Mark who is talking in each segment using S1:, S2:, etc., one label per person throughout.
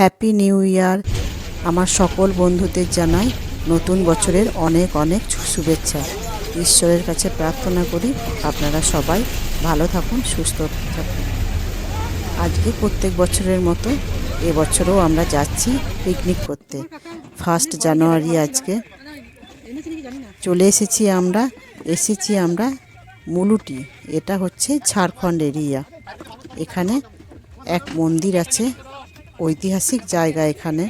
S1: Happy new year আমার সকল বন্ধুদের জানাই নতুন বছরের অনেক অনেক শুভেচ্ছা। ঈশ্বরের কাছে প্রার্থনা করি আপনারা সবাই ভালো থাকুন, সুস্থ থাকুন। আজকে প্রত্যেক বছরের মতো এবছরও আমরা যাচ্ছি পিকনিক করতে। ফার্স্ট জানুয়ারি আজকে। চলে এসেছি আমরা এসেছি আমরা মুলুটি। এটা হচ্ছে ঝাড়খণ্ড এরিয়া এখানে এক মন্দির আছে ঐতিহাসিক জায়গা এখানে।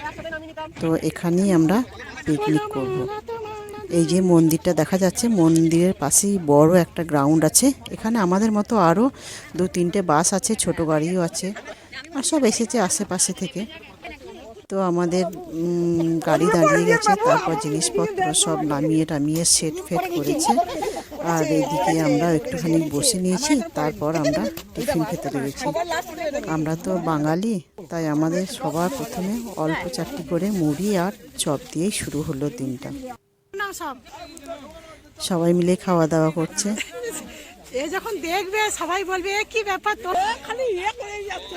S1: তো এখানেই আমরা পিকনিক করব। এই যে মন্দিরটা দেখা যাচ্ছে, মন্দিরের পাশেই বড় একটা গ্রাউন্ড আছে। এখানে আমাদের মতো আরও দু তিনটে বাস আছে, ছোট গাড়িও আছে, আর সব এসেছে আশেপাশে থেকে। তো আমাদের গাড়ি দাঁড়িয়ে গেছে, তারপর জিনিসপত্র সব নামিয়ে টামিয়ে সেট ফেট করেছে। আর এইদিকে আমরা একটুখানি বসে নিয়েছি তারপর আমরা টিফিন খেতে পেরেছি আমরা তো বাঙালি তাই আমাদের সবার প্রথমে অল্প চারটি করে মুড়ি আর চপ দিয়েই শুরু হলো দিনটা।
S2: না সব
S1: সবাই মিলে খাওয়া দাওয়া করছে।
S2: এ যখন দেখবে সবাই বলবে এ কি ব্যাপার তো খালি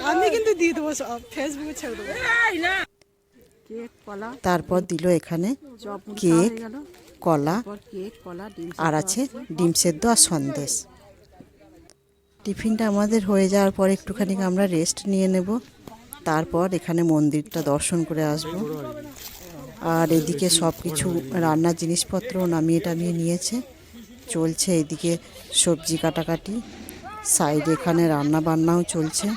S2: আমি কিন্তু দিয়ে দেবো সব ফেসবুকে ছেড়ে দেবো।
S1: তারপর দিল এখানে
S2: চপ
S1: কেক কলা আর আছে ডিম সেদ্ধ আর সন্দেশ। টিফিনটা আমাদের হয়ে যাওয়ার পর একটুখানি আমরা রেস্ট নিয়ে নেব। তারপর এখানে মন্দিরটা দর্শন করে আসব। আর এদিকে সব কিছু রান্নার জিনিসপত্র নামিয়ে টামিয়ে নিয়েছে। চলছে এদিকে সবজি কাটাকাটি। সাইড এখানে রান্না বান্নাও চলছে।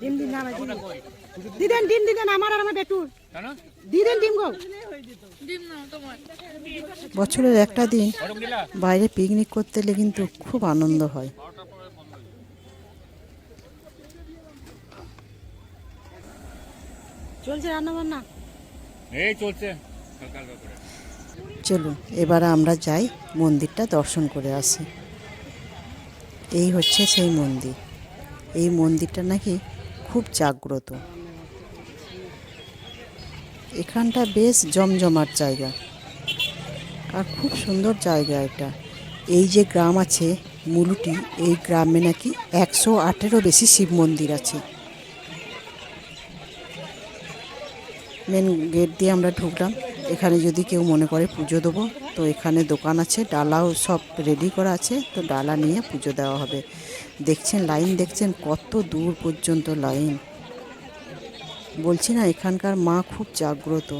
S2: ডিম দিন না দিদেন ডিম দিদেন আমার আর আমার বেটুর। দিদেন ডিম গো।
S1: বছরের একটা দিন বাইরে পিকনিক করতে এলে কিন্তু খুব আনন্দ হয়।
S2: চলছে রান্না বান্না
S3: এই চলছে।
S1: চলুন এবার আমরা যাই মন্দিরটা দর্শন করে আসি। এই হচ্ছে সেই মন্দির। এই মন্দিরটা নাকি খুব জাগ্রত। এখানটা বেশ জমজমাট জায়গা। আর খুব সুন্দর জায়গা এটা। এই যে গ্রাম আছে মুলুটি, এই গ্রামে নাকি একশো আটেরও বেশি শিব মন্দির আছে। মেন গেট দিয়ে আমরা ঢুকলাম। এখানে যদি কেউ মনে করে পুজো দেবো, তো এখানে দোকান আছে, ডালাও সব রেডি করা আছে, তো ডালা নিয়ে পুজো দেওয়া হবে। দেখছেন লাইন দেখছেন, কত দূর পর্যন্ত লাইন বলছি না, এখানকার মা খুব জাগ্রত।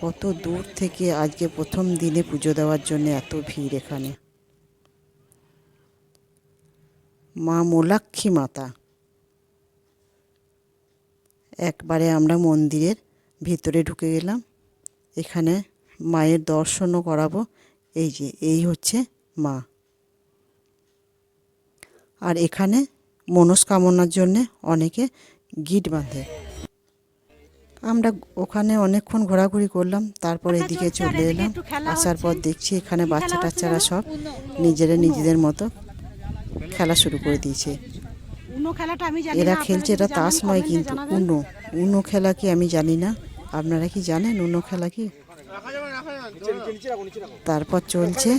S1: কত দূর থেকে আজকে প্রথম দিনে পুজো দেওয়ার জন্য এত ভিড় এখানে। মা মোলাক্ষী মাতা। একবারে আমরা মন্দিরের ভিতরে ঢুকে গেলাম। এখানে মায়ের দর্শনও করাবো। এই যে এই হচ্ছে মা। আর এখানে মনস্কামনার জন্যে অনেকে গিট বাঁধে। আমরা ওখানে অনেকক্ষণ ঘোরাঘুরি করলাম তারপর এদিকে চলে এলাম। আসার পর দেখছি এখানে বাচ্চা টাচ্চারা সব নিজেরা নিজেদের মতো খেলা শুরু করে দিয়েছে। এরা খেলছে এটা তাস নয় কিন্তু। উনো উনো খেলা কি আমি জানি না। আপনারা কি জানেন উনো খেলা কি? তারপর চলছে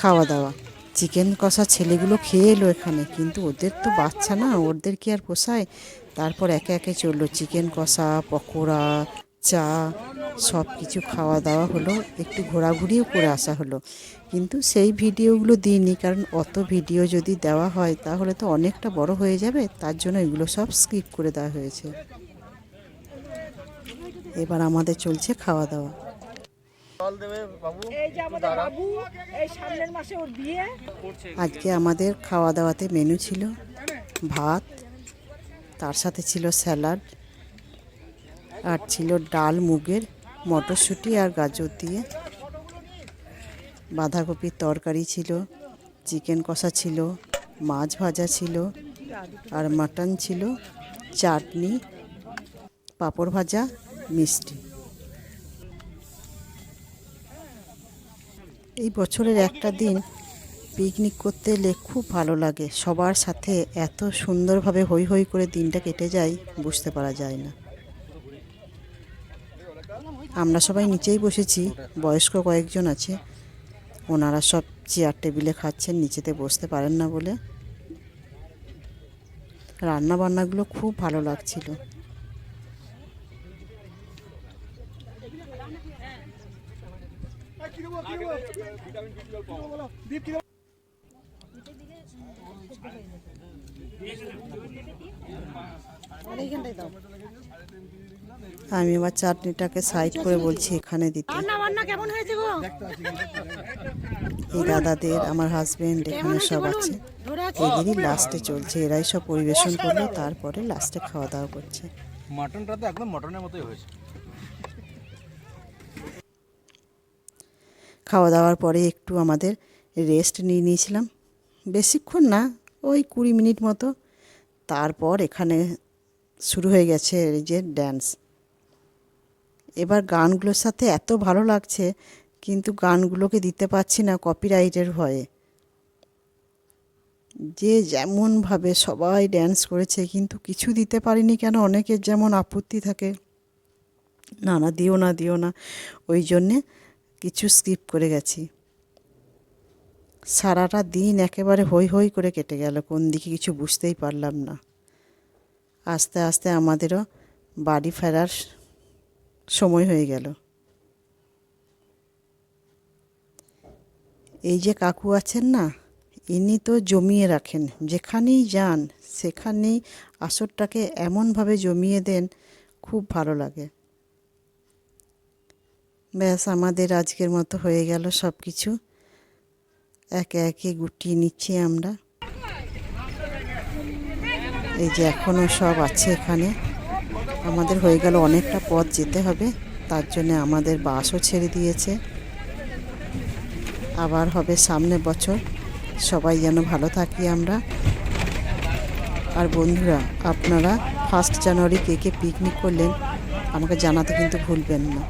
S1: খাওয়া দাওয়া চিকেন কষা ছেলেগুলো খেয়ে এলো এখানে, কিন্তু ওদের তো বাচ্চা না, ওদের কি আর পোষায়? তারপর একে একে চলল, চিকেন কষা, পকোড়া, চা সব কিছু খাওয়া দাওয়া হলো, একটু ঘোরাঘুরিও করে আসা হলো। কিন্তু সেই ভিডিওগুলো দিইনি, কারণ অত ভিডিও যদি দেওয়া হয়, তাহলে তো অনেকটা বড় হয়ে যাবে, তার জন্য এগুলো সব স্কিপ করে দেওয়া হয়েছে। এবার আমাদের চলছে খাওয়া দাওয়া। আজকে আমাদের খাওয়া দাওয়াতে মেনু ছিল ভাত তার সাথে ছিল স্যালাড আর ছিল ডাল মুগের মটরশুঁটি আর গাজর দিয়ে। বাঁধাকপির তরকারি ছিল চিকেন কষা ছিল মাছ ভাজা ছিল আর মাটন ছিল চাটনি পাঁপড় ভাজা মিষ্টি। এই বছরের একটা দিন পিকনিক করতে এলে খুব ভালো লাগে। সবার সাথে এত সুন্দরভাবে হই হই করে দিনটা কেটে যায় বুঝতে পারা যায় না। আমরা সবাই নিচেই বসেছি, বয়স্ক কয়েকজন আছে। ওনারা সব চেয়ার টেবিলে খাচ্ছেন, নিচেতে বসতে পারেন না বলে। রান্না বান্নাগুলো খুব ভালো লাগছিল। আমি আমার চাটনিটাকে সাইড করে বলছি এখানে দিতে।
S2: রান্না বান্না কেমন হয়েছে গো?
S1: এই দাদাদের আমার হাজবেন্ড এখানে সব
S2: আছে।
S1: এদেরই লাস্টে চলছে এরাই সব পরিবেশন করল তারপরে লাস্টে খাওয়া দাওয়া করছে।
S4: মাটনটা তো একদম মটনের মতোই হয়েছে।
S1: খাওয়া দাওয়ার পরে একটু আমাদের রেস্ট নিয়ে নিয়েছিলাম। বেশিক্ষণ না, ওই কুড়ি মিনিট মতো। তারপর এখানে শুরু হয়ে গেছে এই যে ড্যান্স এবার গানগুলোর সাথে এত ভালো লাগছে, কিন্তু গানগুলোকে দিতে পারছি না কপিরাইটের ভয়ে। যে যেমনভাবে সবাই ড্যান্স করেছে, কিন্তু কিছু দিতে পারিনি কেন? অনেকের যেমন আপত্তি থাকে। না না, দিও না দিও না। ওই জন্যে কিছু স্কিপ করে গেছি। সারাটা দিন একেবারে হই হই করে কেটে গেল, কোন দিকে কিছু বুঝতেই পারলাম না। আস্তে আস্তে আমাদেরও বাড়ি ফেরার সময় হয়ে গেল। এই যে কাকু আছেন না, ইনি তো জমিয়ে রাখেন, যেখানেই যান, সেখানেই আসরটাকে এমনভাবে জমিয়ে দেন, খুব ভালো লাগে। ব্যাস, আমাদের আজকের মতো হয়ে গেল সব কিছু একে একে গুটিয়ে নিচ্ছি আমরা। এই যে এখনও সব আছে এখানে। আমাদের হয়ে গেল অনেকটা পথ যেতে হবে, তার জন্য আমাদের বাসও ছেড়ে দিয়েছে। আবার হবে সামনে বছর। সবাই যেন ভালো থাকি আমরা। আর বন্ধুরা, আপনারা ফার্স্ট জানুয়ারি কে কে পিকনিক করলেন, আমাকে জানাতে কিন্তু ভুলবেন না।